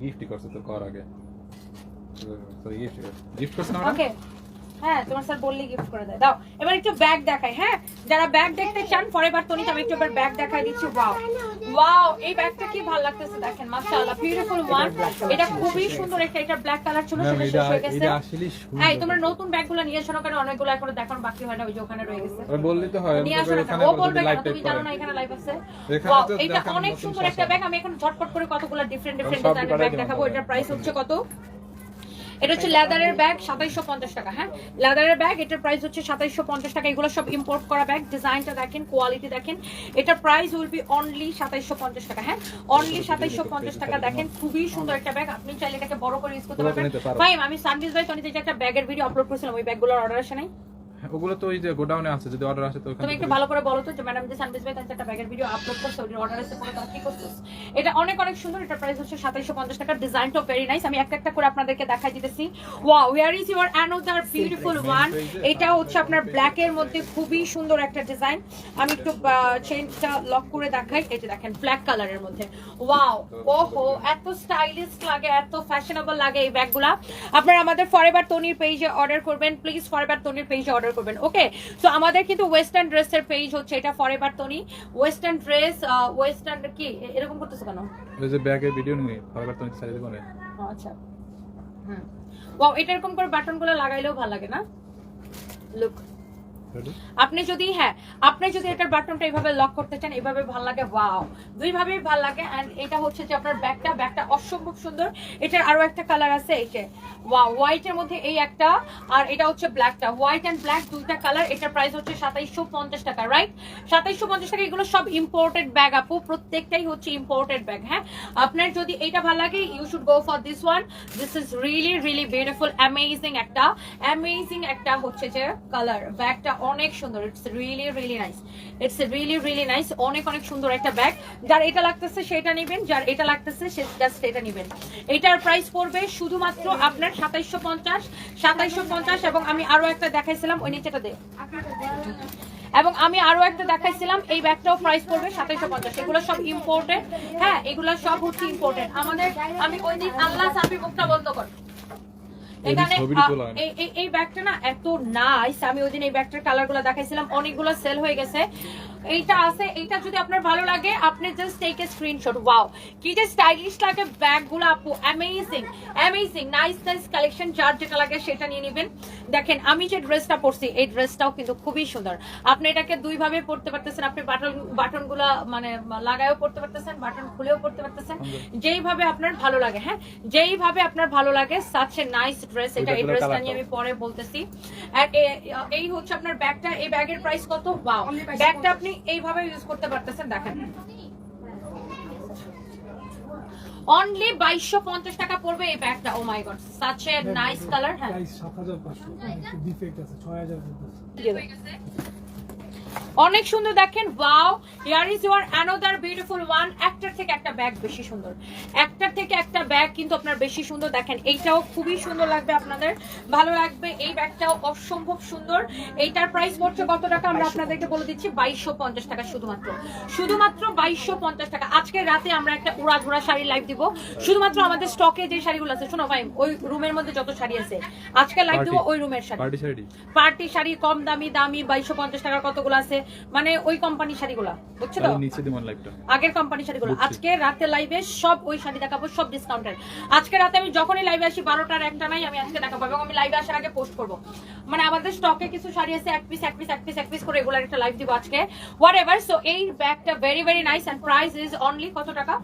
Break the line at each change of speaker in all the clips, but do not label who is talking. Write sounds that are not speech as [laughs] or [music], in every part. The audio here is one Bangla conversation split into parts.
গিফট করছে তো কর আগে তো গিফট গিফট করছে না ম্যাডাম
ওকে হ্যাঁ তোমার স্যার বললি গিফট করে দেয়। দাও এবার একটু ব্যাগ দেখাই হ্যাঁ? যারা ব্যাগ দেখতে চান ফরএভার তনিত আমি একটু এবার ব্যাগ দেখাই দিচ্ছি। ওয়াও ওয়াও এই ব্যাগটা কি ভালো লাগতেছে দেখেন মাশাআল্লাহ বিউটিফুল ওয়ান এটা খুবই সুন্দর একটা এটা ব্ল্যাক কালার ছিল সেটা শেষ হয়ে গেছে। হ্যাঁ তোমরা নতুন ব্যাগগুলো নিয়ে এসো কারণ অনেকগুলো এখনও দেখানো বাকি হয় না ওই যে ওখানে রয়ে গেছে।
বললি তো হয়
নিয়ে আসো না ও বলবে কেন? তুমি জানো না এখানে লাইভ আছে? Wow, এটা অনেক সুন্দর একটা ব্যাগ আমি এখন ঝটপট করে কতগুলো ডিফারেন্ট ডিফারেন্ট ডিজাইনের ব্যাগ দেখাবো। এটার প্রাইস হচ্ছে কত? এটা হচ্ছে লেদারের ব্যাগ সাতাইশো পঞ্চাশ টাকা হ্যাঁ? লেদারের ব্যাগ এটার প্রাইস হচ্ছে সাতাইশো পঞ্চাশ টাকা। এগুলো সব ইম্পোর্ট করা ব্যাগ ডিজাইনটা দেখেন কোয়ালিটি দেখেন। এটার প্রাইস উইল বি অনলি সাতাইশো পঞ্চাশ টাকা হ্যাঁ? অনলি সাতাইশো পঞ্চাশ টাকা দেখেন খুবই সুন্দর একটা ব্যাগ আপনি চাইলে এটাকে বড় করে ইউজ করতে পারবেন। ভাই আমি সানডিস ভাই সনিতে একটা ব্যাগের ভিডিও আপলোড করেছিলাম ওই ব্যাগগুলোর অর্ডার আসে নাই?
ওগুলো তো ওই যে গোডাউনে আছে যদি অর্ডার আসে তো
তুমি একটু ভালো করে বলো তো যে ম্যাডাম যে সানবিজ ভাই তার একটা ব্যাগের ভিডিও আপলোড করছে ওই অর্ডার এসে পরে তারা কি করছিস এটা অনেক অনেক সুন্দর এটা প্রাইস হচ্ছে সাতাইশো পঞ্চাশ টাকা। ডিজাইনটাও ভেরি নাইস আমি একটা একটা করে আপনাদেরকে দেখাই দিতেছি। Wow where is your another beautiful one এটা হচ্ছে আপনার ব্ল্যাক এর মধ্যে খুবই সুন্দর একটা ডিজাইন আমি একটু চেনটা লক করে দেখাই। এই যে দেখেন ব্ল্যাক কালারের মধ্যে। ওয়াও ওহো এত স্টাইলিশ লাগে এত ফ্যাশনেবল লাগে এই ব্যাগগুলা আপনারা আমাদের ফরএভার তনির পেজে অর্ডার করবেন। প্লিজ ফরএভার তনির পেজে অর্ডার করবেন। ওকে সো আমাদের কিন্তু ওয়েস্টার্ন ড্রেসের পেজ হচ্ছে এটা for forever Toni western dress western কি? এরকম করতেছে কেন?
ওই যে ব্যাগে ভিডিও নিয়ে বারবার তো ছেড়ে দেবো না
আচ্ছা। হুম। ওয়াও এটা এরকম করে বাটনগুলো লাগাইলেও ভালো লাগে না? লুক? আপনি যদি হ্যাঁ আপনি যদি এটার বাটনটা এইভাবে লক করতে চান এইভাবে ভালো লাগে ওয়াও দুই ভাবেই ভালো লাগে এন্ড এটা হচ্ছে যে আপনার ব্যাগটা ব্যাগটা অসম্ভব সুন্দর, এটার আরও একটা কালার আছে, এই যে ওয়াও হোয়াইট এর মধ্যে এই একটা, আর এটা হচ্ছে ব্ল্যাকটা হোয়াইট এন্ড ব্ল্যাক দুইটা কালার এটার প্রাইস হচ্ছে সাতাইশশো পঞ্চাশ টাকা রাইট সাতাইশশো পঞ্চাশ টাকা, এগুলো সব ইম্পোর্টেড ব্যাগ আপু, প্রত্যেকটাই হচ্ছে ইম্পোর্টেড ব্যাগ হ্যাঁ? আপনার যদি এটা ভালো লাগে you should go for this one this is really really beautiful amazing একটা অ্যামেজিং একটা হচ্ছে যে কালার ব্যাগটা অনেক সুন্দর। It's really really nice it's really really nice অনেক অনেক সুন্দর একটা ব্যাগ যার এটা লাগতেছে, সেটা নেবেন। যার এটা লাগতেছে, সে জাস্ট এটা নেবেন। এটার প্রাইস পড়বে শুধুমাত্র আপনার সাতাইশশো পঞ্চাশ সাতাইশশো পঞ্চাশ এবং আমি আরও একটা দেখাইছিলাম, ওই নিচেটা দে। এবং আমি আরও একটা দেখাইছিলাম, এই ব্যাগটাও প্রাইস পড়বে সাতাইশো পঞ্চাশ। এগুলো সব ইম্পোর্টেড হ্যাঁ এগুলো সব হচ্ছে ইম্পোর্টেড আমাদের, আমি ওই দিন আল্লাহ সাফি মুখটা বন্ধ কর। এখানে
ছবিটি
আ,
তোলা হয় না।
এই ব্যাগটা না এত নাইস আমি ওই দিন এই ব্যাগটার কালারগুলো দেখাইছিলাম অনেকগুলো সেল হয়ে গেছে। এইটা আছে এইটা যদি আপনার ভালো লাগে আপনি just take a screenshot wow কি যে স্টাইলিশ লাগে আপু। Amazing amazing nice nice collection যার যেটা লাগে সেটা নিয়ে নেবেন। দেখেন আমি যে ড্রেসটা পরছি এই ড্রেসটাও কিন্তু খুবই সুন্দর। আপনি এটাকে দুই ভাবে পড়তে পারতেছেন আপনি বাটন বাটনগুলা মানে লাগায়ও পড়তে পারতেছেন বাটন খুলেও পড়তে পারতেছেন। যেইভাবে আপনার ভালো লাগে হ্যাঁ? যেইভাবে আপনার ভালো লাগে সাচ এ নাইস ড্রেস এটা এই ড্রেসটা নিয়ে আমি পরে বলতেছি। আর এই হচ্ছে আপনার ব্যাগটা এই ব্যাগের প্রাইস কত? ওয়াও ব্যাগটা আপনি এইভাবে ইউজ করতে পারতেছেন দেখেন। অনলি বাইশশো পঞ্চাশ টাকা পড়বে এই ব্যাগটা। ও my god such a nice colour হ্যাঁ।
প্রাইস সাত হাজার পাঁচশো ডিফেক্ট আছে ছয় হাজার
অনেক সুন্দর দেখেন wow here is your another beautiful one একটার থেকে একটা ব্যাগ বেশি সুন্দর। একটার থেকে একটা ব্যাগ কিন্তু আপনার বেশি সুন্দর। দেখেন এইটাও খুবই সুন্দর লাগবে আপনাদের। ভালো লাগবে এই ব্যাগটাও অসম্ভব সুন্দর। এইটার প্রাইস পড়ছে কত টাকা? আমরা আপনাদেরকে বলে দিচ্ছি বাইশশো পঞ্চাশ টাকা শুধুমাত্র। শুধুমাত্র বাইশশো পঞ্চাশ টাকা। আজকে রাতে আমরা একটা উড়া ধরা শাড়ি লাইভ দিব। শুধুমাত্র আমাদের স্টকে যে শাড়িগুলো আছে শোনো ভাই ওই রুমের মধ্যে যত শাড়ি আছে আজকে লাইভ দিব ওই রুমের শাড়ি।
পার্টি শাড়ি।
পার্টি শাড়ি কম দামি দামি বাইশশো পঞ্চাশ টাকার কতগুলো আছে? মানে ওই কোম্পানি শাড়িগুলো বুঝছ তো?
নিচে দিবেন লাইভটা
আগের কোম্পানি শাড়িগুলো। আজকে রাতে লাইভে সব ওই শাড়ি দেখাবো সব ডিসকাউন্টের আজকে রাতে আমি যখনই লাইভে আসি বারোটার একটা নাই আমি আজকে দেখাবো এবং আমি লাইভে আসার আগে পোস্ট করব। মানে আমাদের স্টকে কিছু শাড়ি আছে এক পিস এক পিস এক পিস এক পিস করে এগুলার একটা লাইভ দিব আজকে। হোয়াট এভার সো এই ব্যাগটা very very nice and price is only কত টাকা?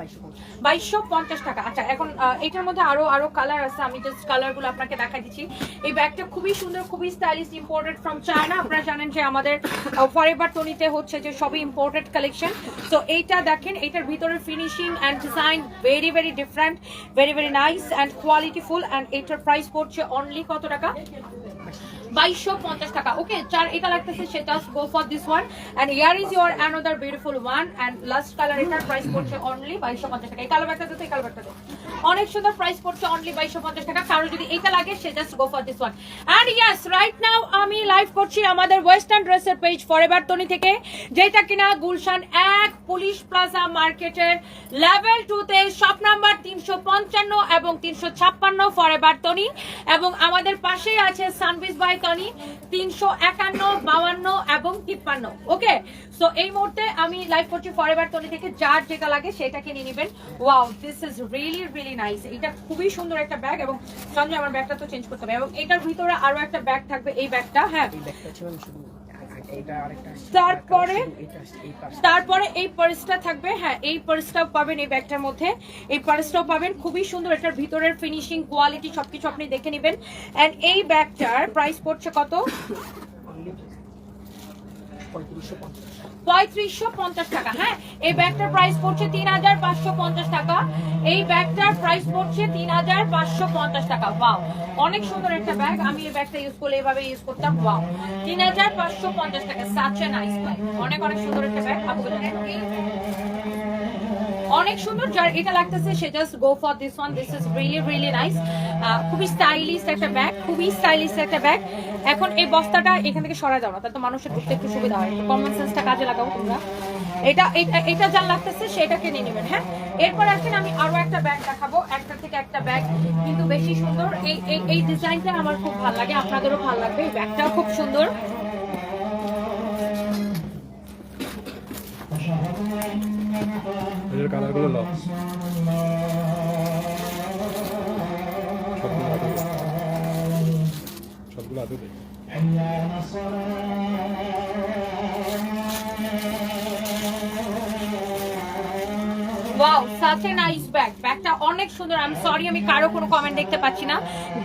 বাইশশো পঞ্চাশ টাকা। আচ্ছা এখন এটার মধ্যে আরও আরও কালার আছে আমি জাস্ট কালারগুলো আপনাকে দেখা দিচ্ছি। এই ব্যাগটা খুবই সুন্দর খুবই স্টাইলিশ ইম্পোর্টেড ফ্রম চায়না আপনারা জানেন যে আমাদের ফরএভার টনিতে হচ্ছে যে সবই ইম্পোর্টেড কালেকশন সো এইটা দেখেন এটার ভিতরে finishing and design very very different very very nice and qualityful and এটার প্রাইস পড়ছে অনলি কত টাকা? বাইশশো পঞ্চাশ টাকা। ওকে যার এটা লাগতেছে সেটা go for this one here is your another beautiful one last colour এটার প্রাইস পড়ছে অনলি বাইশশো পঞ্চাশ টাকা। এই ব্যাগটা এই ব্যাগটা অনেক সুন্দর প্রাইস পড়ছে অনলি বাইশশো পঞ্চাশ টাকা। কারও যদি এটা লাগে, সে just go for this one right now আমি লাইভ করছি আমাদের ওয়েস্টার্ন ড্রেসের পেজ ফরেভার তনি থেকে, যেটা কিনা গুলশান এক পুলিশ প্লাজা মার্কেটের লেভেল টুতে শপ নাম্বার তিনশো পঞ্চান্ন এবং তিনশো ছাপ্পান্ন ফরেভার তনি এবং আমাদের পাশেই আছে সানভিস বাই তনি তিনশো একান্ন বাউান্ন এবং তিপ্পান্ন। ওকে সো এই মুহূর্তে আমি লাইভ করছি ফরেভার তনি থেকে, যার যেটা লাগে সেটা কিনে নেবেন। Wow this is really really nice এটা খুবই সুন্দর একটা ব্যাগ এবং সঞ্জয়, আমার ব্যাগটা তো চেঞ্জ করতে হবে। এবং এটার ভিতরে আরও একটা ব্যাগ থাকবে, এই ব্যাগটা হ্যাঁ? তারপরে? তারপরে এই পার্সটা থাকবে হ্যাঁ এই পার্সটাও পাবেন এই ব্যাগটার মধ্যে। এই পার্সটাও পাবেন খুবই সুন্দর এটার ভিতরের ফিনিশিং কোয়ালিটি সবকিছু আপনি দেখে নেবেন। অ্যান্ড এই ব্যাগটার প্রাইস পড়ছে কত?
পঁয়ত্রিশশো পঞ্চাশ
টাকা হ্যাঁ? এই ব্যাগটার প্রাইস পড়ছে তিন হাজার পাঁচশো পঞ্চাশ টাকা। এই ব্যাগটার প্রাইস পড়ছে তিন হাজার পাঁচশো পঞ্চাশ টাকা। ওয়াও অনেক সুন্দর একটা ব্যাগ আমি এই ব্যাগটা ইউজ করলে এভাবে ইউজ করতাম। ওয়াও তিন হাজার পাঁচশো পঞ্চাশ টাকা। সাচ নাইস ব্যাগ অনেক অনেক সুন্দর একটা ব্যাগ অনেক সুন্দর। যার এটা লাগতেছে, সে just go for this one this is really really nice খুবই স্টাইলিশ একটা ব্যাগ খুবই স্টাইলিশ একটা ব্যাগ এখন এই বস্তাটা এখান থেকে সরাই দাও না, তাহলে তো মানুষের ঢুকতে একটু সুবিধা হয়। কমন সেন্সটা কাজে লাগাও তোমরা। এটা, এটা- যার লাগতেছে সেটা কিনে নেবেন হ্যাঁ? এরপর আসেন আমি আরও একটা ব্যাগ দেখাবো, একটা থেকে একটা ব্যাগ কিন্তু বেশি সুন্দর। এই এই ডিজাইনটা আমার খুব ভালো লাগে, আপনাদেরও ভালো লাগবে, এই ব্যাগটাও খুব সুন্দর।
এটার কালারগুলো লক সবগুলো আদৌ
wow such a nice bag ব্যাগটা অনেক সুন্দর। আমি সরি আমি কারও কোনো কমেন্ট দেখতে পাচ্ছি না।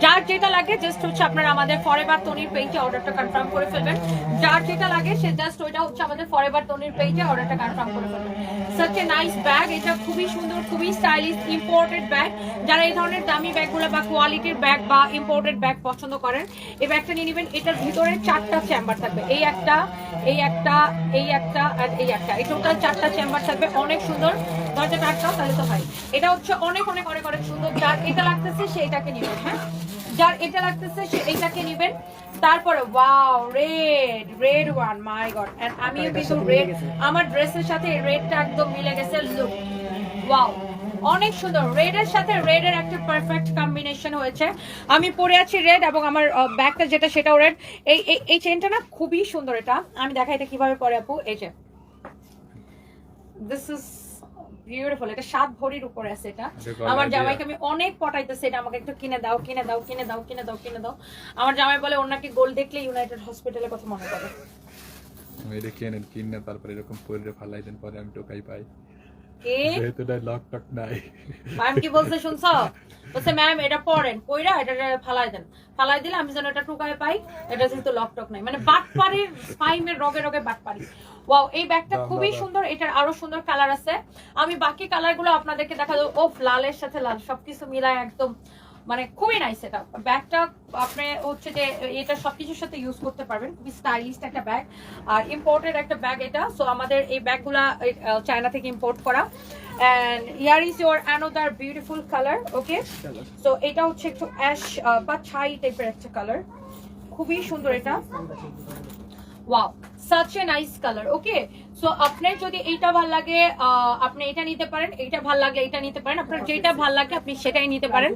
যার যেটা লাগে জাস্ট হচ্ছে আপনারা আমাদের ফরেভার তনির পেজে অর্ডারটা কনফার্ম করে ফেলবেন। যার যেটা লাগে, সে জাস্ট ওইটা হচ্ছে আমাদের ফরেভার তনির পেজে অর্ডারটা কনফার্ম করে ফেলবেন। সাচ এ নাইস ব্যাগ এটা খুবই সুন্দর, খুবই স্টাইলিশ ইম্পোর্টেড ব্যাগ যারা এই ধরনের দামি ব্যাগগুলো বা কোয়ালিটির ব্যাগ বা ইম্পোর্টেড ব্যাগ পছন্দ করেন, এই ব্যাগটা নিয়ে নেবেন। এটার ভিতরে চারটা চেম্বার থাকবে। এই একটা এই একটা এই একটা, আর এই একটা। এই টোটাল চারটা চেম্বার থাকবে। অনেক সুন্দর। দরজাটা আটকাও তাহলে তো হয়। এটা হচ্ছে অনেক অনেক অনেক অনেক সুন্দর। যার এটা লাগতেছে হ্যাঁ? যার এটা লাগতেছে সে এইটাকে নেবেন। তারপরে wow red red one my god and আমিও কিন্তু রেড আমার ড্রেসের সাথে রেডটা একদম মিলে গেছে লুক ওয়াও অনেক সুন্দর। রেড এর সাথে রেড এর একটা পারফেক্ট কম্বিনেশন হয়েছে। আমি পরে আছি রেড এবং আমার ব্যাগটা যেটা সেটাও রেড এই এই- এই চেনটা না খুবই সুন্দর এটা। আমি দেখা এটা কীভাবে পরে আপু। এই যে। দিস ইজ বিউটিফুল এটা সাত ভরির উপরে আছে এটা। আমার জামাইকে আমি অনেক পটাইতেছি এটা আমাকে একটু কিনে দাও কিনে দাও কিনে দাও কিনে দাও কিনে দাও। আমার জামাই বলে ওর নাকি গোল দেখলে ইউনাইটেড হসপিটালের কথা মনে পড়ে।
আমি এটা কিনেন কিনে তারপরে এরকম পরে ফালাই দেন পরে আমি টোকাই পাই।
কি?
যেহেতু লক টক নাই।
ম্যাম কি বলছে শুনছ? বলছে ম্যাম এটা পড়েন কইরা এটা ফালাই দেন। ফালাই দিলে আমি যেন এটা টুকায় পাই এটা যেহেতু লকটক নাই। মানে বাটপাড়ির স্পাইমের রগে রগে বাটপাড়ি। ওয়াও এই ব্যাগটা খুবই। সুন্দর এটার আরও সুন্দর কালার আছে। আমি বাকি কালারগুলো আপনাদেরকে দেখা দেবো ও লালের সাথে লাল সবকিছু মিলায় একদম মানে খুবই নাইস এটা। ব্যাগটা আপনি হচ্ছে যে এটা সবকিছুর সাথে ইউজ করতে পারবেন। খুবই স্টাইলিশ একটা ব্যাগ। আর ইম্পোর্টেড একটা ব্যাগ এটা। সো আমাদের এই ব্যাগগুলা চায়না থেকে ইম্পোর্ট করা। And here is your another beautiful colour okay so এটা হচ্ছে একটু অ্যাশ বা ছাই টাইপের একটা কালার খুবই সুন্দর এটা। Wow such a nice colour okay so আপনার যদি এইটা ভালো লাগে আপনি এটা নিতে পারেন এইটা ভালো লাগলে এটা নিতে পারেন। আপনার যেটা ভালো লাগে আপনি সেটাই নিতে পারেন।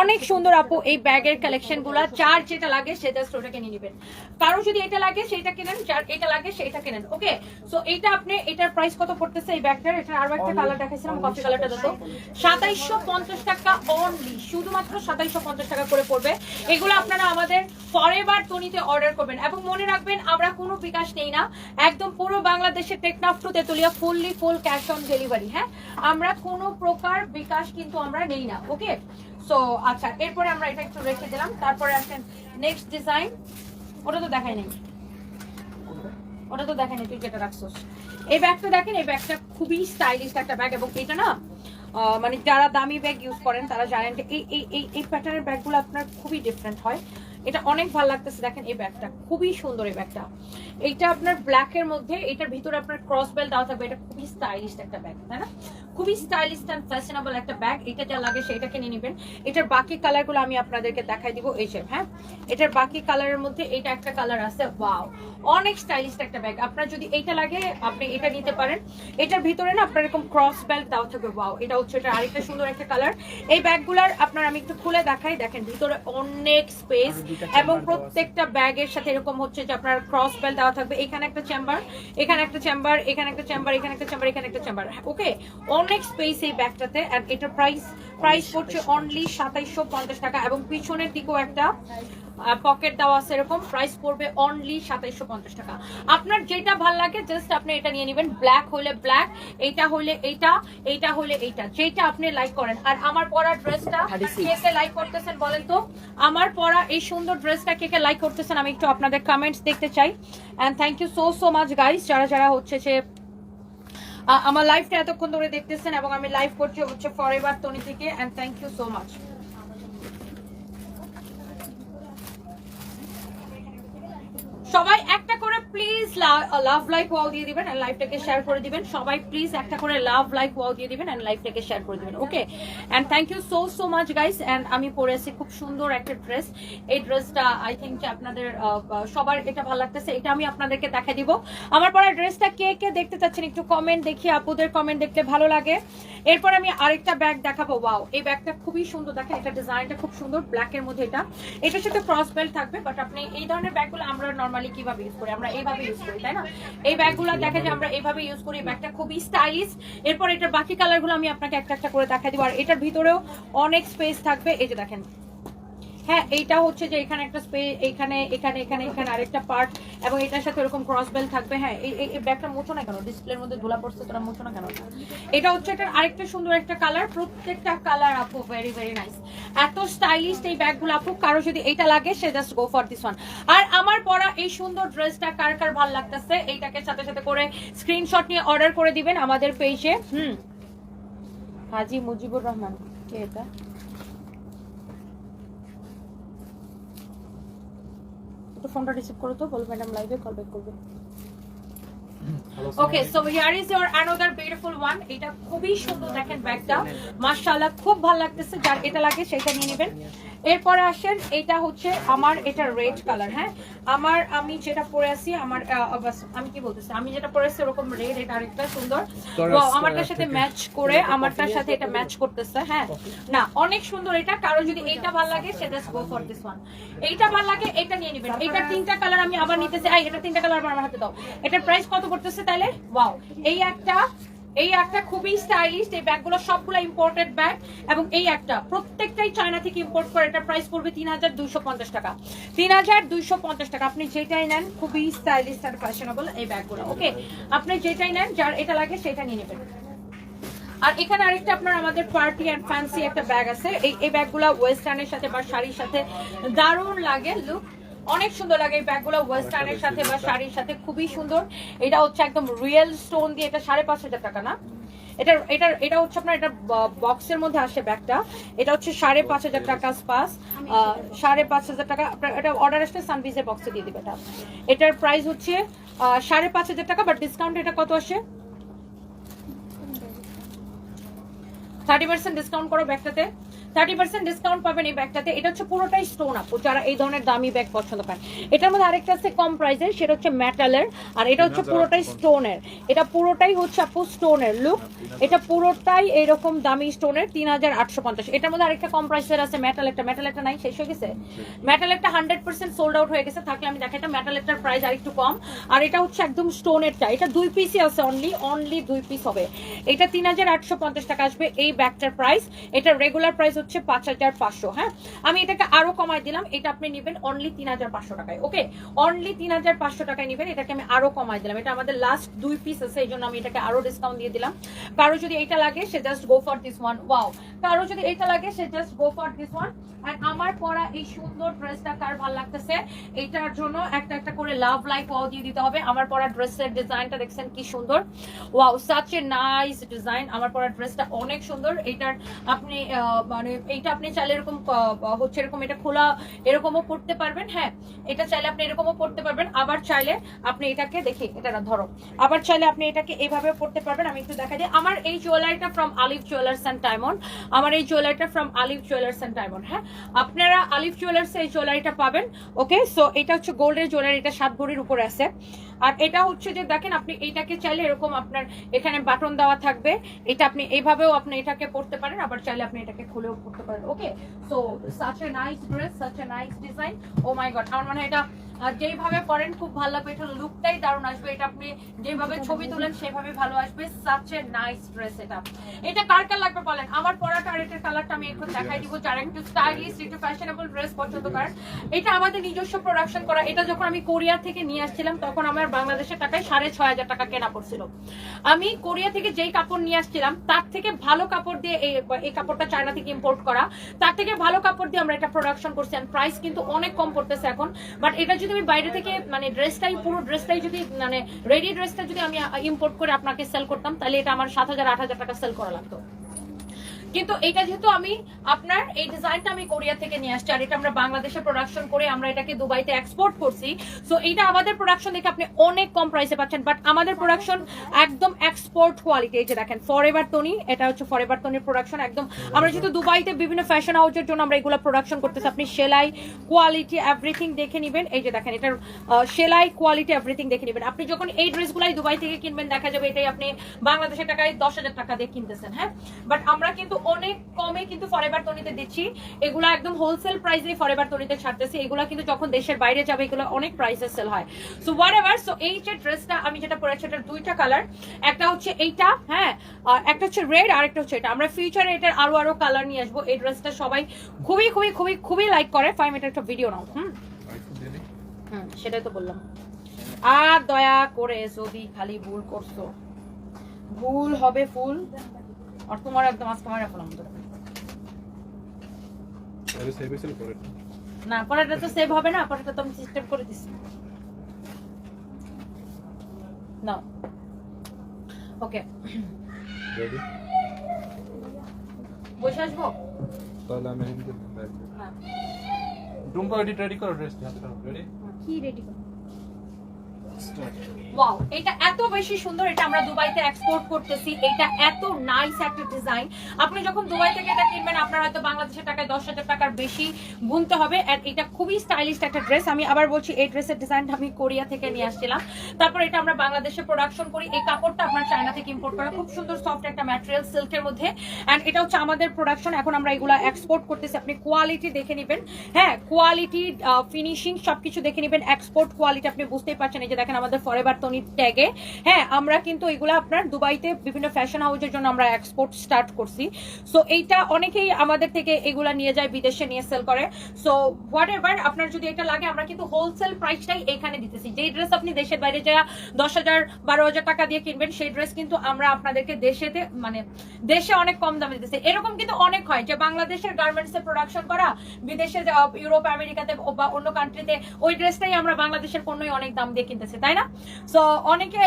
অনেক সুন্দর আপু এই ব্যাগের কালেকশনগুলা যার যেটা লাগে সে জাস্ট ওটাকে নেবেন। কারও যদি এটা লাগে সেটা কিনেন যার এটা লাগে সেটা কিনেন ওকে সো এইটা আপনি এটার প্রাইস কত পড়তেছে এই ব্যাগটার? এটার আরও একটা কালার দেখাইছিলাম কফি কালারটা দিত সাতাইশশো পঞ্চাশ টাকা অনলি শুধুমাত্র সাতাইশশো পঞ্চাশ টাকা করে পড়বে। এগুলো আপনারা আমাদের ফরেভার তনিতে অর্ডার করবেন। এবং মনে রাখবেন আমরা কোনো বিকাশ নেই না। একদম পুরো বাংলাদেশের Teknaf to Tetulia fully full cash on delivery হ্যাঁ? আমরা কোনো প্রকার বিকাশ কিন্তু আমরা নেই না ওকে সো আচ্ছা এরপরে আমরা এটা একটু রেখে দিলাম। তারপরে আসেন নেক্সট ডিজাইন ওটা তো দেখাই নেই। ওটা তো দেখেনি তুই যেটা রাখছিস। এই ব্যাগটা দেখেন, এই ব্যাগটা খুবই স্টাইলিশ একটা ব্যাগ এবং এটা না মানে যারা দামি ব্যাগ ইউজ করেন, তারা জানেন এই এই এই প্যাটার্নের ব্যাগগুলো আপনার খুবই ডিফারেন্ট হয়। এটা অনেক ভালো লাগতেছে। দেখেন এই ব্যাগটা, খুবই সুন্দর এই ব্যাগটা। এইটা আপনার ব্ল্যাক এর মধ্যে, এটার ভিতরে আপনার ক্রস বেল দেওয়া থাকবে। এটা খুবই স্টাইলিশ একটা ব্যাগ, তাই না? খুবই স্টাইলিশ অ্যান্ড ফ্যাশনেবল একটা ব্যাগ এটা যা লাগে সেটাকে নিয়ে নেবেন। এটার বাকি কালারগুলো আমি আপনাদেরকে দেখাই দিব এই যে হ্যাঁ? এটার বাকি কালারের মধ্যে এটা একটা কালার আছে ওয়াও অনেক স্টাইলিশ একটা ব্যাগ আপনার যদি এইটা লাগে আপনি এটা নিতে পারেন। এটার ভিতরে না আপনার এরকম ক্রস বেল্ট দেওয়া থাকবে ওয়াও এটা হচ্ছে এটা আরেকটা সুন্দর একটা কালার এই ব্যাগগুলার আপনার আমি একটু খুলে দেখাই। দেখেন ভিতরে অনেক স্পেস এবং। প্রত্যেকটা ব্যাগের সাথে এরকম হচ্ছে যে আপনার ক্রস বেল্ট দেওয়া থাকবে। এখানে একটা চেম্বার এখানে একটা চেম্বার এখানে একটা চেম্বার এখানে একটা চেম্বার এখানে একটা চেম্বার ওকে অনেক স্পেস এই ব্যাগটাতে আর এটার প্রাইস প্রাইস পড়ছে অনলি সাতাইশশো পঞ্চাশ টাকা এবং পিছনের দিকেও একটা পকেট দেওয়া আছে এরকম প্রাইস পড়বে অনলি সাতাইশশো পঞ্চাশ টাকা। আপনার যেটা ভালো লাগে জাস্ট আপনি এটা নিয়ে নেবেন। ব্ল্যাক হলে ব্ল্যাক এইটা হলে এইটা এইটা হলে এইটা যেটা আপনি লাইক করেন। আর আমার পরা ড্রেসটা কে কে লাইক করতেছেন বলেন তো? আমার পরা এই সুন্দর ড্রেসটা কে কে লাইক করতেছেন আমি একটু আপনাদের কমেন্টস দেখতে চাই। And thank you so so much guys যারা যারা হচ্ছে যে আমার লাইফটা এতক্ষণ ধরে দেখতেছেন এবং আমি লাইভ করছি হচ্ছে ফর এভার টনি থেকে and thank you so much সবাই একটা করে প্লিজ লাভ লাইক ওয়াও দিয়ে দিবেন এন্ড লাইভটাকে শেয়ার করে দিবেন। সবাই প্লিজ একটা করে লাভ লাইক ওয়াও দিয়ে দিবেন এন্ড লাইভটাকে শেয়ার করে দিবেন okay and thank you so so much guys and আমি পরে আছি খুব সুন্দর একটা ড্রেস এই ড্রেসটা আই থিঙ্ক যে আপনাদের আহ, আহ, সবার এটা ভালো লাগতেছে এটা আমি আপনাদেরকে দেখা দিব। আমার পরা ড্রেসটা কে কে দেখতে চাচ্ছেন একটু কমেন্ট দেখি আপুদের কমেন্ট দেখতে ভালো লাগে। এরপর আমি আরেকটা ব্যাগ দেখাবো ওয়াও এই ব্যাগটা খুবই সুন্দর দেখেন এটা ডিজাইনটা খুব সুন্দর ব্ল্যাকের মধ্যে এটা। এটার সাথে ক্রস বেল্ট থাকবে বাট আপনি এই ধরনের ব্যাগগুলো আমরা নর্মালি কীভাবে ইউজ করি? আমরা এইভাবে ইউজ তাই না? এই দেখা যায় আমরা এইভাবে ইউজ করি ব্যাগটা খুবই স্টাইলিশ এরপর এটার বাকি কালারগুলো আমি আপনাকে একটা একটা করে দেখা দিব। আর এটার ভিতরেও অনেক স্পেস থাকবে। এই যে দেখেন হ্যাঁ এইটা হচ্ছে যে এখানে একটা স্পেস এখানে এখানে এখানে এখানে আরেকটা পার্ট এবং এটার সাথে এরকম ক্রস বেল থাকবে। হ্যাঁ এই ব্যাগটা মুছো না কেন? ডিসপ্লের মধ্যে ধুলা পড়ছে, তোরা মুছো না কেন? এটা হচ্ছে এটার আরেকটা সুন্দর একটা কালার প্রত্যেকটা কালার আপু ভেরি ভেরি নাইস এত স্টাইলিশ এই ব্যাগগুলো, আপু, কারও যদি এইটা লাগে, সে just go for this one আর আমার পরা এই সুন্দর ড্রেসটা কার কার ভালো লাগতেছে? এইটাকে সাথে সাথে করে স্ক্রিনশট নিয়ে অর্ডার করে দিবেন আমাদের পেজে হুম। হাজি মুজিবুর রহমান, কে এটা? একটু ফোনটা রিসিভ করো তো বলো ম্যাডাম লাইভে কল ব্যাক করবে। Okay so here is your another beautiful one এটা খুবই সুন্দর দেখেন ব্যাগটা। মাশাআল্লাহ খুব ভালো লাগতেছে। যার এটা লাগে সেটা নিয়ে নেবেন। এরপরে আসেন এটা হচ্ছে আমার এটা রেড কালার হ্যাঁ? আমার আমি যেটা পরে আছি আমার আমি কি বলতেছি? আমি যেটা পরে আছি ওরকম রেড এটা আরেকটা সুন্দর। আমারটার সাথে ম্যাচ করে আমারটার সাথে এটা ম্যাচ করতেছে হ্যাঁ? না অনেক সুন্দর এটা। কারও যদি এইটা ভালো লাগে সে just go for this one এইটা ভালো লাগে এটা নিয়ে নেবেন। এটা তিনটা কালার আমি আবার নিতেছি। আই এটা তিনটা কালার আমার হাতে দাও। এটার প্রাইস কত পড়তেছে তাহলে? ওয়াও এই একটা এই একটা খুবই স্টাইলিশ এই ব্যাগগুলো সবগুলো ইম্পোর্টেড ব্যাগ এবং এই একটা, প্রত্যেকটাই চায়না থেকে ইম্পোর্ট করে, এটা প্রাইস পড়বে তিন হাজার দুইশো পঞ্চাশ টাকা। তিন হাজার দুইশো পঞ্চাশ টাকা, আপনি যেটাই নেন, খুবই স্টাইলিশ আর ফ্যাশনেবল এই ব্যাগগুলো ওকে আপনি যেটাই নেন, যার এটা লাগে সেটা নিয়ে নেবেন। আর এখানে আরেকটা আপনার আমাদের পার্টি এন্ড ফ্যান্সি একটা ব্যাগ আছে। এই এই ব্যাগগুলো ওয়েস্টার্নের সাথে বা শাড়ির সাথে দারুণ লাগে লুক অনেক সুন্দর লাগে এই ব্যাগগুলো ওয়েস্টার্নের সাথে বা শাড়ির সাথে খুবই সুন্দর। এটা হচ্ছে একদম রিয়েল স্টোন দিয়ে এটা সাড়ে পাঁচ হাজার টাকা না? এটা এটা এটা হচ্ছে আপনার এটা বক্সের মধ্যে আসে ব্যাগটা। এটা হচ্ছে সাড়ে পাঁচ হাজার টাকা স্পাস সাড়ে পাঁচ হাজার টাকা। আপনার এটা অর্ডার আসলে সানভিজের বক্সে দিয়ে দিবে এটা। এটার প্রাইস হচ্ছে সাড়ে পাঁচ হাজার টাকা বাট ডিসকাউন্ট এটা কত আসে? থার্টি পার্সেন্ট ডিসকাউন্ট করো ব্যাগটাতে। থার্টি পার্সেন্ট ডিসকাউন্ট পাবেন এই ব্যাগটাতে। এটা হচ্ছে পুরোটাই স্টোন আপু যারা এই ধরনের দামি ব্যাগ পছন্দ করেন এটার মধ্যে আরেকটা আছে কম প্রাইসের সেটা হচ্ছে মেটালের আর এটা হচ্ছে পুরোটাই স্টোনের এটা পুরোটাই হচ্ছে আপু স্টোনের লুক এটা পুরোটাই এরকম দামি স্টোনের তিন হাজার আটশো পঞ্চাশ। এটার মধ্যে আরেকটা কম প্রাইসের আছে মেটাল একটা। মেটাল একটা নাই শেষ হয়ে গেছে? মেটাল একটা হান্ড্রেড পার্সেন্ট সোল্ড আউট হয়ে গেছে থাকলে আমি দেখাই মেটাল একটার প্রাইস আর একটু কম। আর এটা হচ্ছে একদম স্টোনেরটা এটা দুই পিসই আছে অনলি অনলি দুই পিস হবে। এটা তিন হাজার আটশো পঞ্চাশ টাকা আসবে এই ব্যাগটার প্রাইস এটা রেগুলার প্রাইস হচ্ছে পাঁচ হাজার পাঁচশো হ্যাঁ? আমি এটাকে আরও কমাই দিলাম, এটা আপনি নেবেন অনলি তিন হাজার পাঁচশো টাকায় ওকে অনলি তিন হাজার পাঁচশো টাকায় নেবেন, এটাকে আমি আরও কমাই দিলাম। এটা আমাদের লাস্ট দুই পিস আছে, এই জন্য আমি এটাকে আরও ডিসকাউন্ট দিয়ে দিলাম। কারও যদি এটা লাগে, সে just go for this one wow কারও যদি এটা লাগে, সে just go for this one আমার পরা এই সুন্দর ড্রেসটা কার ভালো লাগতেছে? এইটার জন্য একটা একটা করে লাভ লাইক ওয়াও দিয়ে দিতে হবে। আমার পরা ড্রেসের ডিজাইনটা দেখছেন কি সুন্দর। Wow such a nice design আমার পরা ড্রেসটা অনেক সুন্দর। এটার আপনি মানে মানে এইটা আপনি চাইলে এরকম হচ্ছে এরকম এটা খোলা, এরকমও পড়তে পারবেন হ্যাঁ। এটা চাইলে আপনি এরকমও পড়তে পারবেন, আবার চাইলে আপনি এটাকে দেখি, এটা না, ধরো। আবার চাইলে আপনি এটাকে এইভাবে পড়তে পারবেন, আমি একটু দেখা দিই। আমার এই জুয়েলারিটা from Alif jewellers and diamond আমার এই জুয়েলারিটা from Alif jewellers and diamond হ্যাঁ। আপনারা আলিফ জুয়েলার্স এই জুয়েলারিটা পাবেন ওকে সো এটা হচ্ছে গোল্ডের জুয়েলারি এটা সাত ভরির উপরে আছে। আর এটা হচ্ছে যে, দেখেন আপনি এইটাকে চাইলে এরকম আপনার এখানে বাটন দেওয়া থাকবে। এটা আপনি এইভাবেও আপনি এটাকে পড়তে পারেন, আবার চাইলে আপনি এটাকে খুলেও পড়তে পারেন okay so such a nice dress such a nice design oh my god আমার মনে এটা যেইভাবে পরেন খুব ভালো লাগবে, এটা লুকটাই দারুণ আসবে। এটা আপনি যেভাবে ছবি তোলেন সেভাবে ভালো আসবে। সাচ এ নাইস ড্রেস এটা। এটা কার কার লাগবে বলেন? আমার পরাটা আর এটার কালারটা আমি এখন দেখাই দিব, যারা একটু স্টাইলিশ একটু ফ্যাশনেবল ড্রেস পছন্দ করেন। এটা আমাদের নিজস্ব প্রোডাকশন করা, এটা যখন আমি কোরিয়া থেকে নিয়ে আসছিলাম, তখন আমার বাংলাদেশের টাকায় সাড়ে ছয় হাজার টাকা কেনা পড়ছিল। আমি কোরিয়া থেকে যেই কাপড় নিয়ে আসছিলাম, তার থেকে ভালো কাপড় দিয়ে এই কাপড়টা চায়না থেকে ইম্পোর্ট করা। তার থেকে ভালো কাপড় দিয়ে আমরা এটা প্রোডাকশন করছি প্রাইস কিন্তু অনেক কম পড়তেছে এখন। বাট এটা যদি আমি বাইরে থেকে মানে ড্রেসটাই পুরো ড্রেসটাই যদি মানে রেডি ড্রেসটা যদি আমি ইম্পোর্ট করে আপনাকে সেল করতাম, তাহলে এটা আমার সাত হাজার, আট হাজার টাকা সেল করা লাগতো। কিন্তু এটা যেহেতু আমি আপনার, এই ডিজাইনটা আমি কোরিয়া থেকে নিয়ে আসছি, আর এটা আমরা বাংলাদেশে প্রোডাকশন করে আমরা এটাকে দুবাইতে এক্সপোর্ট করছি। সো এটা আমাদের প্রোডাকশন দেখে আপনি অনেক কম প্রাইসে পাচ্ছেন বাট আমাদের প্রোডাকশন একদম এক্সপোর্ট কোয়ালিটি এই যে দেখেন ফর এভার এটা হচ্ছে ফর এভার তনির প্রোডাকশন একদম আমরা যেহেতু দুবাইতে বিভিন্ন ফ্যাশন হাউসের জন্য আমরা এগুলো প্রোডাকশন করতেছি, আপনি সেলাই কোয়ালিটি এভরিথিং দেখে নেবেন, এই যে দেখেন, এটার সেলাই কোয়ালিটি এভরিথিং দেখে নেবেন। আপনি যখন এই ড্রেসগুলাই দুবাই থেকে কিনবেন, দেখা যাবে এটাই আপনি বাংলাদেশের টাকায় দশ হাজার টাকা দিয়ে কিনতেছেন হ্যাঁ? বাট আমরা কিন্তু অনেক কমে কিন্তু ফরেভার তনিতে দিচ্ছি। এগুলো একদম হোলসেল প্রাইসে ফরেভার তনিতে ছাড়তেছি। এগুলো কিন্তু যখন দেশের বাইরে যাবে, এগুলো অনেক প্রাইসে সেল হয়। সো হোয়াট এভার সো এই যে ড্রেসটা আমি যেটা পরেছি, এটার দুইটা কালার একটা হচ্ছে এইটা হ্যাঁ একটা হচ্ছে রেড আর একটা হচ্ছে এটা। আমরা ফিউচারে এটার আরও আরও কালার নিয়ে আসব। এই ড্রেসটা সবাই খুবই খুবই খুবই খুবই লাইক করে। ফাইভ এটা একটা ভিডিও নাও, হুম। হুম, সেটাই তো বললাম। আর দয়া করে যদি খালি ভুল করছ, ভুল হবে ফুল। আর তোমার একদম আজকে
save হয়েছিল পরে।
না পরেরটা তো সেভ হবে না পরেরটা তো আমি সিস্টেম করে দিছি না ওকে? বসে আসব?
তাহলে আমি।
হ্যাঁ।
এডিট রেডি করো ড্রেস হাতে রেডি
কি রেডি করো ওয়াও এটা এত বেশি সুন্দর, এটা আমরা দুবাইতে এক্সপোর্ট করতেছি। এটা এত নাইস একটা ডিজাইন আপনি যখন দুবাই থেকে এটা কিনবেন, আপনার হয়তো বাংলাদেশের টাকায় দশ হাজার টাকার বেশি গুনতে হবে। আর এটা খুবই স্টাইলিশ একটা ড্রেস আমি আবার বলছি, এই ড্রেসের ডিজাইনটা আমি কোরিয়া থেকে নিয়ে আসছিলাম। তারপর এটা আমরা বাংলাদেশে প্রোডাকশন করি। এই কাপড়টা আপনার চায়না থেকে ইম্পোর্ট করা। খুব সুন্দর সফট একটা ম্যাটেরিয়াল সিল্কের মধ্যে। অ্যান্ড এটা হচ্ছে আমাদের প্রোডাকশন এখন আমরা এগুলা এক্সপোর্ট করতেছি। আপনি কোয়ালিটি দেখে নেবেন। হ্যাঁ কোয়ালিটি ফিনিশিং সবকিছু দেখে নেবেন। এক্সপোর্ট কোয়ালিটি আপনি বুঝতেই পারছেন। এই যে দেখেন আমাদের ফরেভার তনির ট্যাগে হ্যাঁ আমরা কিন্তু এগুলো আপনার দুবাইতে বিভিন্ন ফ্যাশন হাউসের জন্য আমরা এক্সপোর্ট স্টার্ট করছি। সো এইটা অনেকেই আমাদের থেকে এগুলা নিয়ে যায়, বিদেশে নিয়ে সেল করে। সো হোয়াট এভার আপনার যদি এটা লাগে, আমরা কিন্তু হোলসেল প্রাইসটাই এখানে দিতেছি। যেই ড্রেস আপনি দেশের বাইরে যা দশ হাজার, বারো হাজার টাকা দিয়ে কিনবেন, সেই ড্রেস কিন্তু আমরা আপনাদেরকে দেশেতে মানে দেশে অনেক কম দামে দিতেছি। এরকম কিন্তু অনেক হয় যে বাংলাদেশের গার্মেন্টস এ প্রোডাকশন করা, বিদেশে ইউরোপ আমেরিকাতে বা অন্য কান্ট্রিতে ওই ড্রেসটাই আমরা বাংলাদেশের পণ্যই অনেক দাম দিয়ে কিনতেছি। তাই না? সো অনেকে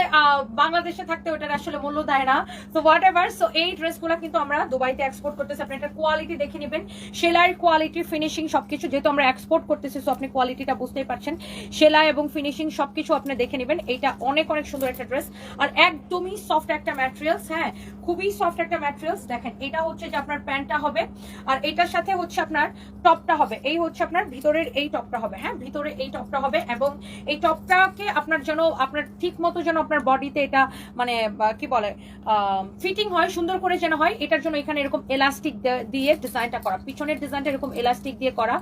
বাংলাদেশে থাকতে ওটার আসলে মূল্য দেয় না। সো হোয়াট এভার সো এই ড্রেসগুলো কিন্তু আমরা দুবাইতে এক্সপোর্ট করতেছি। আপনি এটা কোয়ালিটি দেখে নেবেন। সেলাই কোয়ালিটি ফিনিশিং সবকিছু যেহেতু আমরা এক্সপোর্ট করতেছি সো আপনি কোয়ালিটিটা বুঝতেই পারছেন। সেলাই এবং ফিনিশিং সবকিছু আপনি দেখে নেবেন। এটা অনেক অনেক সুন্দর একটা ড্রেস। আর একদমই সফট একটা ম্যাটেরিয়ালস হ্যাঁ? খুবই সফট একটা ম্যাটেরিয়ালস দেখেন, এটা হচ্ছে যে আপনার প্যান্টটা হবে, আর এটার সাথে হচ্ছে আপনার টপটা হবে। এই হচ্ছে আপনার ভিতরের এই টপটা হবে হ্যাঁ? ভিতরে এই টপটা হবে এবং এই টপটাকে আপনার যেন আপনার ঠিক মতো যেন আপনার বডিতে এটা মানে কি বলে ফিটিং হয়, সুন্দর করে যেন হয়, এটার জন্য এখানে এরকম এলাস্টিক দিয়ে ডিজাইনটা করা। পিছনের ডিজাইনটা এরকম এলাস্টিক দিয়ে করা।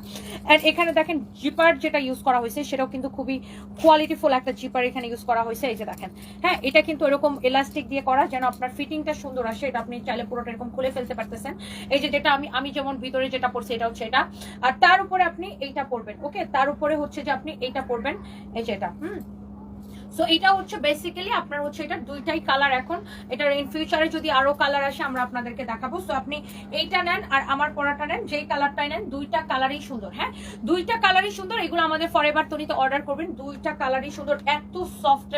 এন্ড এখানে দেখেন জিপার যেটা ইউজ করা হয়েছে, সেটাও কিন্তু খুবই কোয়ালিটিফুল একটা জিপার এখানে ইউজ করা হয়েছে, এই যে দেখেন। হ্যাঁ এটা কিন্তু এরকম এলাস্টিক দিয়ে করা, যেন আপনার ফিটিংটা সুন্দর আসে, এটা আপনি চাইলে পুরোটা এরকম খুলে ফেলতে পারতেছেন। এই যে যেটা আমি আমি যেমন ভিতরে যেটা পড়ছি এটা হচ্ছে এটা আর তার উপরে আপনি এইটা পরবেন ওকে তার উপরে হচ্ছে যে আপনি এইটা পরবেন, এই যে এটা, হুম? সো এটা হচ্ছে বেসিক্যালি আপনার হচ্ছে এটা দুইটাই কালার এখন। এটার ইন ফিউচারে যদি আরও কালার আসে, আমরা আপনাদেরকে দেখাবো। সো আপনি এইটা নেন আর আমার পরাটা নেন। যেই কালারটাই নেন, দুইটা কালারই সুন্দর হ্যাঁ? দুইটা কালারই সুন্দর, এগুলো আমাদের ফরএভার তনিতে অর্ডার করবেন। দুইটা কালারই সুন্দর, এত সফট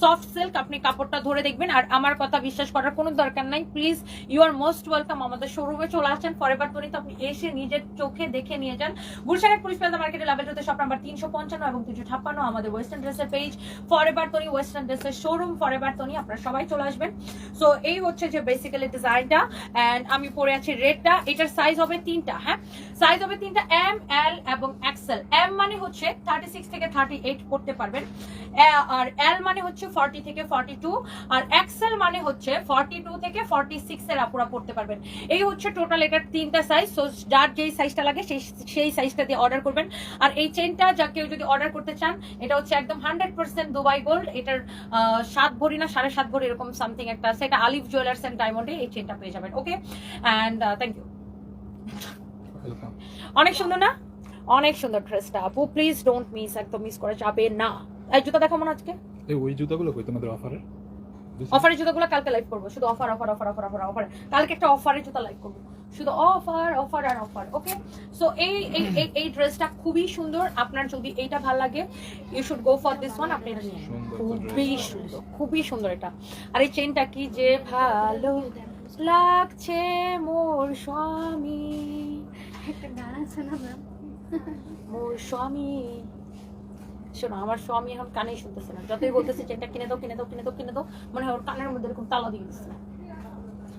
সফট সিল্ক আপনি কাপড়টা ধরে দেখবেন। আর আমার কথা বিশ্বাস করার কোনো দরকার নাই। Please you are most welcome আমাদের শোরুমে চলে আসছেন। ফরএভার তনিতে আপনি এসে নিজের চোখে দেখে নিয়ে যান। গুলশানের পুলিশ প্লাজা মার্কেটে লেভেল টুতে শপ নাম্বার তিনশো পঞ্চান্ন এবং তিনশো ছাপ্পান্ন। আমাদের ওয়েস্টার্ন ড্রেসের পেজ ফরএভার তনি ওয়েস্টার্ন ড্রেসের শোরুম ফরএভার তনি আপনারা সবাই চলে আসবেন। সো এই হচ্ছে যে বেসিক্যালি ডিজাইনটা এন্ড আমি পরে আছি রেডটা এটার সাইজ হবে তিনটা হ্যাঁ? সাইজ হবে তিনটা এম এল এবং এক্সেল এম মানে হচ্ছে থার্টি সিক্স থেকে থার্টি এইট পড়তে পারবেন। আর এল মানে হচ্ছে ফর্টি থেকে ফর্টি টু আর এক্সেল মানে হচ্ছে ফর্টি টু থেকে ফর্টি সিক্স এর আপুরা পড়তে পারবেন। এই হচ্ছে টোটাল এটার তিনটা সাইজ সো যার যেই সাইজটা লাগে সেই সেই সাইজটা দিয়ে অর্ডার করবেন। আর এই চেনটা যা কেউ যদি অর্ডার করতে চান, এটা হচ্ছে একদম হান্ড্রেড পার্সেন্ট দুবাই গোল্ড এটার সাত ভরি না সাড়ে সাত ভরি এরকম সামথিং একটা আছে। এটা আলিফ জুয়েলার্স এন্ড ডায়মন্ডে এই চেনটা পেয়ে যাবেন ওকে অ্যান্ড থ্যাংক ইউ অনেক সুন্দর না? অনেক সুন্দর ড্রেসটা। আপু প্লিজ ডোন্ট মিস একদম মিস করা যাবে না। এই জুতা দেখাবো না আজকে?
এই ওই জুতাগুলো কই তোমাদের অফারে
অফারের জুতাগুলো কালকে লাইভ করব। শুধু offer offer offer offer offer offer কালকে একটা অফারের জুতা লাইভ করব। শুধু অফার অফার আর অফার ওকে সো এই এই এই এই ড্রেসটা খুবই সুন্দর। আপনার যদি এইটা ভালো লাগে you should go for this one আপনি খুবই সুন্দর খুবই সুন্দর এটা। আর এই চেনটা কি যে ভালো লাগছে মোর স্বামী?
একটা গান আছে না ম্যাম?
মোর স্বামী। শোনো আমার স্বামী এখন কানেই শুনতেছে না। যতই বলতেছে এটা কিনে দাও কিনে দাও কিনে দাও কিনে দাও মনে হয় ওর কানের মধ্যে এরকম তালা দিয়ে দিচ্ছে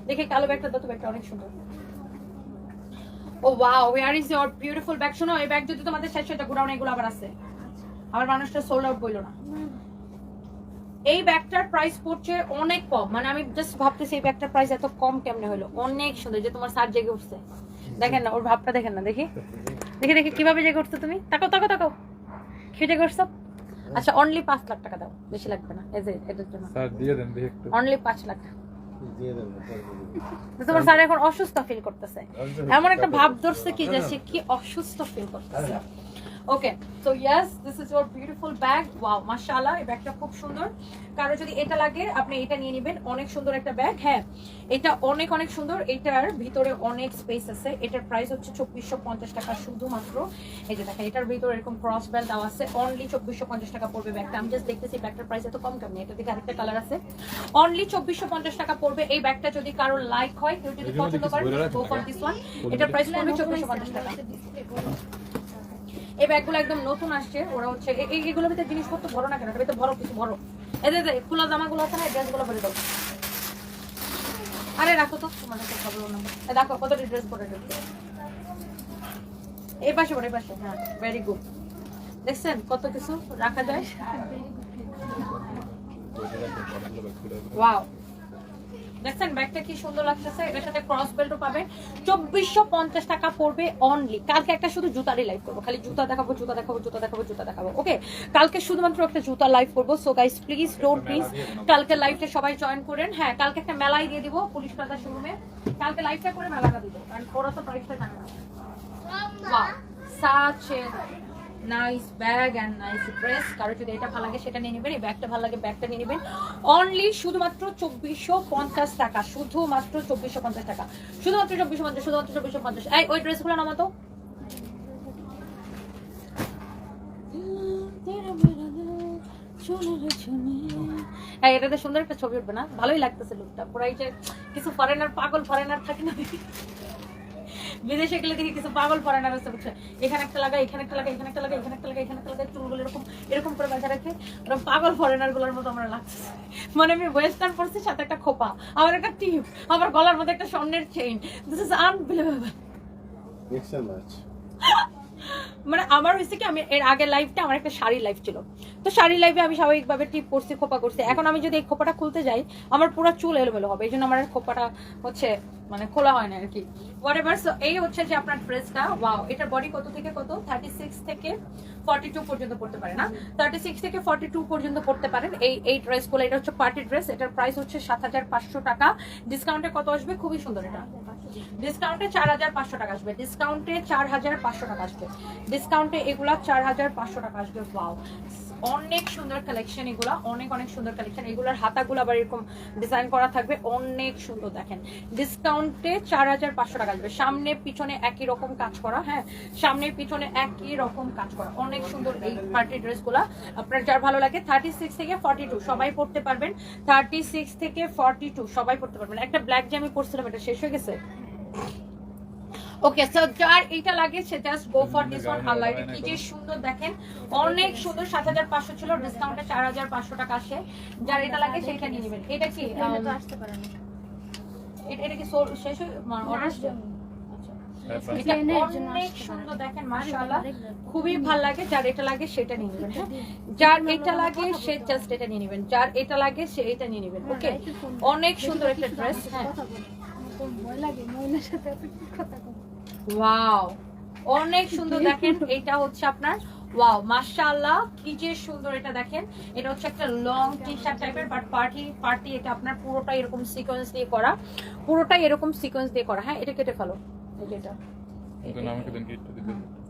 দেখে কালো ব্যাগটা দত ব্যাগটা অনেক সুন্দর। ও wow here is your beautiful bag শোনো এই ব্যাগ যদি তোমাদের শেষ হয়ে গোডাউন এগুলো আবার আছে। আবার মানুষটা সোল্ড আউট বইলো না। এই ব্যাগটার প্রাইস পড়ছে অনেক কম। মানে আমি জাস্ট ভাবতেছি এই ব্যাগটার প্রাইস এত কম কেমনে হলো? অনেক সুন্দর যে তোমার সার জেগে উঠছে। দেখেন না ওর ভাবটা দেখেন না দেখি। দেখি দেখি কীভাবে জেগে উঠছো তুমি? তাকাও তাকাও তাকাও। কি জেগে উঠছো? আচ্ছা অনলি পাঁচ লাখ টাকা দাও। বেশি লাগবে না এটার জন্য। অনলি পাঁচ লাখ। তোমার স্যার এখন অসুস্থ ফিল করতেছে। এমন একটা ভাব ধরছে কি যে সে কি অসুস্থ ফিল করতেছে? ওকে তো yes this is your beautiful bag wow মাশাআল্লাহ এই ব্যাগটা খুব সুন্দর। কারও যদি এটা লাগে আপনি এটা নিয়ে নেবেন। অনেক সুন্দর একটা ব্যাগ হ্যাঁ। এটা অনেক অনেক সুন্দর। এটার ভিতরে অনেক স্পেস আছে। এটার প্রাইস হচ্ছে চব্বিশশো পঞ্চাশ টাকা শুধুমাত্র। এই যে দেখেন এটার ভিতরে এরকম ক্রস বেল্ট দেওয়া আছে। অনলি চব্বিশশো পঞ্চাশ টাকা পড়বে ব্যাগটা আমি জাস্ট দেখতেছি ব্যাগটার প্রাইস এত কম কেমনি? এটা দেখে আরেকটা কালার আছে। অনলি চব্বিশশো পঞ্চাশ টাকা পড়বে। এই ব্যাগটা যদি কারোর লাইক হয় কেউ যদি পছন্দ করে গো ফর দিস ওয়ান এটার প্রাইস পড়বে চব্বিশশো পঞ্চাশ টাকা। এই ব্যাগগুলো একদম নতুন আসছে ওরা হচ্ছে এ- ভিতরে জিনিসপত্র ভরো না কেন? ভিতরে ভরো কিছু ভরো। এদের খোলা জামাগুলো আছে না ড্রেসগুলো ভরে দাও। আরে রাখো তো তোমার একটা খবর নাম্বার দেখো কতটি ড্রেস পরে ঢুকছে। এই পাশে এই পাশে হ্যাঁ ভেরি গুড দেখছেন কত কিছু রাখা যায়? ওয়াও দেখছেন ব্যাগটা কি সুন্দর লাগতেছে এটার সাথে ক্রস বেল্টও পাবেন। চব্বিশশো পঞ্চাশ টাকা পড়বে অনলি কালকে একটা শুধু জুতারই লাইভ করব। খালি জুতা দেখাবো জুতা দেখাবো জুতা দেখাবো জুতা দেখাবো ওকে কালকে শুধুমাত্র একটা জুতা লাইভ করব। So guys please don't please কালকে লাইভটা সবাই জয়েন করেন। হ্যাঁ কালকে একটা মেলাই দিয়ে দিব পুলিশ প্লাজা শোরুমে কালকে লাইভটা করে মেলাটা দিব। কারণ ওরা তো প্রাইসটা জানে না। A nice bag and nice কারও যদি এটা ভালো লাগে সেটা নিয়ে নেবেন, এই ব্যাগটা ভালো লাগে ব্যাগটা নিয়ে নেবেন। অনলি শুধুমাত্র চব্বিশশো পঞ্চাশ টাকা, শুধুমাত্র চব্বিশশো পঞ্চাশ টাকা। শুধুমাত্র চব্বিশশো পঞ্চাশ, শুধুমাত্র চব্বিশশো পঞ্চাশ। এই, ওই ড্রেসগুলো নামাতো। এটাতে সুন্দর একটা ছবি উঠবে না? ভালোই লাগতেছে লুকটা পুরো এই যে কিছু ফরেনার পাগল ফরেনার থাকে না। বিদেশে গেলে দেখি কিছু পাগল ফরেনার আছে বুঝছে এখানে একটা লাগা এখানে একটা লাগা এখানে একটা লাগা এখানে একটা লাগা এখানে একটা লাগা চুলগুলো এরকম এরকম করে বাঁধা রাখে ওরা পাগল ফরেনারগুলোর মতো আমার লাগছে মানে আমি ওয়েস্টার্ন পরছি সাথে একটা খোপা আমার একটা টিপ আমার গলার মধ্যে একটা স্বর্ণের chain this is
unbelievable next match. [laughs]
মানে আমার হয়েছে কি, আমি এর আগের লাইফটা আমার একটা শাড়ি লাইফ ছিল। তো শাড়ি লাইফে আমি স্বাভাবিকভাবে টিপ করছি, খোপা করছি। এখন আমি যদি এই খোপাটা খুলতে যাই, আমার পুরো চুল এলোমেলো হবে। এই জন্য আমার খোপাটা হচ্ছে মানে খোলা হয় না আর কি। হোয়াট এভার সো এই হচ্ছে যে আপনার ড্রেসটা ওয়াও এটার বডি কত থেকে কত? থার্টি সিক্স থেকে ফর্টি টু পর্যন্ত পড়তে পারে না? থার্টি সিক্স থেকে ফর্টি টু পর্যন্ত পড়তে পারেন। এই এই ড্রেসগুলো এটা হচ্ছে পার্টি ড্রেস এটার প্রাইস হচ্ছে সাত হাজার পাঁচশো টাকা। ডিসকাউন্টে কত আসবে? খুবই সুন্দর এটা। ডিসকাউন্টে চার হাজার পাঁচশো টাকা আসবে। ডিসকাউন্টে চার হাজার পাঁচশো টাকা আসবে। ডিসকাউন্টে এগুলা চার হাজার পাঁচশো টাকা আসবে ওয়াও অনেক সুন্দর কালেকশন এগুলা, অনেক অনেক সুন্দর কালেকশন এগুলার হাতাগুলো আবার এরকম ডিজাইন করা থাকবে, অনেক সুন্দর, দেখেন। ডিসকাউন্টে চার হাজার পাঁচশো টাকা আসবে। সামনে, পিছনে একই রকম কাজ করা হ্যাঁ? সামনে, পিছনে একই রকম কাজ করা। অনেক সুন্দর এই পার্টি ড্রেসগুলা আপনার যার ভালো লাগে থার্টি সিক্স থেকে ফর্টি টু সবাই পড়তে পারবেন। থার্টি সিক্স থেকে ফর্টি টু সবাই পড়তে পারবেন। একটা ব্ল্যাক যে আমি পড়ছিলাম এটা শেষ হয়ে গেছে? ওকে সো যার এটা লাগে সে just go for this one আল্লাহ এটা কি যে সুন্দর দেখেন অনেক সুন্দর সাত হাজার পাঁচশো ছিল ডিসকাউন্টে চার হাজার পাঁচশো টাকা আসে। যার এটা লাগে সেটা নিয়ে নেবেন। এটা কি um,
আসতে পারে না।
এটা এটা কি শেষ অর্ডার
আসবে।
এটা
প্লেনের জন্য
অনেক সুন্দর
না।
দেখেন মাশাআল্লাহ।
আরেক ব্যাপার।
খুবই ভালো লাগে যার এটা লাগে সেটা নিয়ে নেবেন হ্যাঁ? যার এটা লাগে সে জাস্ট এটা নিয়ে নেবেন। যার এটা লাগে সে এটা নিয়ে নেবেন ওকে অনেক সুন্দর একটা ড্রেস হ্যাঁ।
লাগে মহিলার সাথে কথা
ওয়াও অনেক সুন্দর দেখেন এটা হচ্ছে আপনার ওয়াও মাশাআল্লাহ কি যে সুন্দর এটা দেখেন। এটা হচ্ছে একটা লং টি শার্ট টাইপের বাট পার্টি পার্টি এটা আপনার পুরোটাই এরকম সিকোয়েন্স দিয়ে করা। পুরোটাই এরকম সিকোয়েন্স দিয়ে করা। হ্যাঁ এটা কেটে ফেলো। এটা।
তো আমাকে দেন কি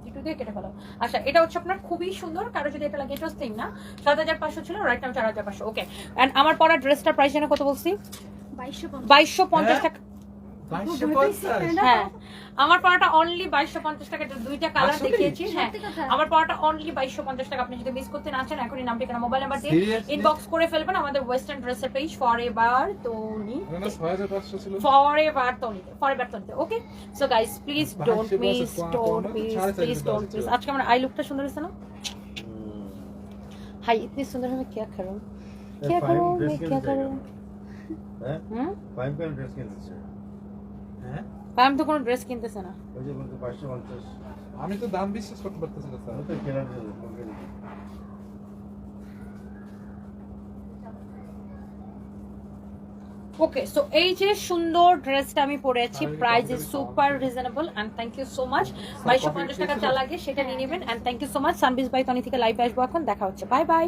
একটু
দিয়ে কেটে ফেলো। আচ্ছা এটা হচ্ছে আপনার খুবই সুন্দর কারও যদি এটা লাগে এটা সেম না সাত হাজার পাঁচশো ছিল রাইট নাম চার হাজার পাঁচশো। ওকে অ্যান্ড আমার পরা ড্রেসটার প্রাইস জানে কত বলছি?
বাইশশো পঞ্চাশ।
টাকা
বাইশশো পঞ্চাশ
হ্যাঁ আমার পড়াটা অনলি বাইশশো পঞ্চাশ টাকা এটা দুইটা কালার
আসলেই?
দেখিয়েছি হ্যাঁ
সত্যি কথা।
আমার পড়াটা অনলি বাইশশো পঞ্চাশ টাকা আপনি যদি মিস করতে না চান এখনই নাম ঠিকানা মোবাইল নাম্বার দিয়ে
Seriously?
ইনবক্স করে ফেলবেন আমাদের ওয়েস্টার্ন ড্রেসের পেজ ফর এবার তোনি
না ছয় হাজার পাঁচশো ছিল
ফর এবার তোনিতে ফর এবার তোনিতে okay so guys please don't
বাইশশো
মিস
বছর
ডোন্ট
পর-
মিস
সাড়ে চার
প্লিজ
হাজার
ডোন্ট
আসছে।
মিস আজকে আমার আই লুকটা সুন্দর হয়েছে না हाय इतनी सुंदर है मैं क्या करूं क्या
फाइन
करूं
ड्रेस
मैं
किन
क्या
जाएगा?
करूं
হ্যাঁ
হুম
ফাইভ পয়েন্ট ড্রেস কিনতেছে
হ্যাঁ?
আমি তো কোনো ড্রেস কিনতেছে না।
ওই যে বলতে পাঁচশো পঞ্চাশ।
আমি তো দাম বিশ্বাস করতে পারতেছি না স্যার।
তো কেনার জন্য
ওকে সো এই যে সুন্দর ড্রেসটা আমি পরেছি
আর এই
price
is
super reasonable and thank you so much বাইশশো পঞ্চাশ টাকা যা লাগে সেটা নিয়ে নেবেন and thank you so much সানবিজ by Toni থেকে লাইভে আসব এখন দেখা হচ্ছে। Bye bye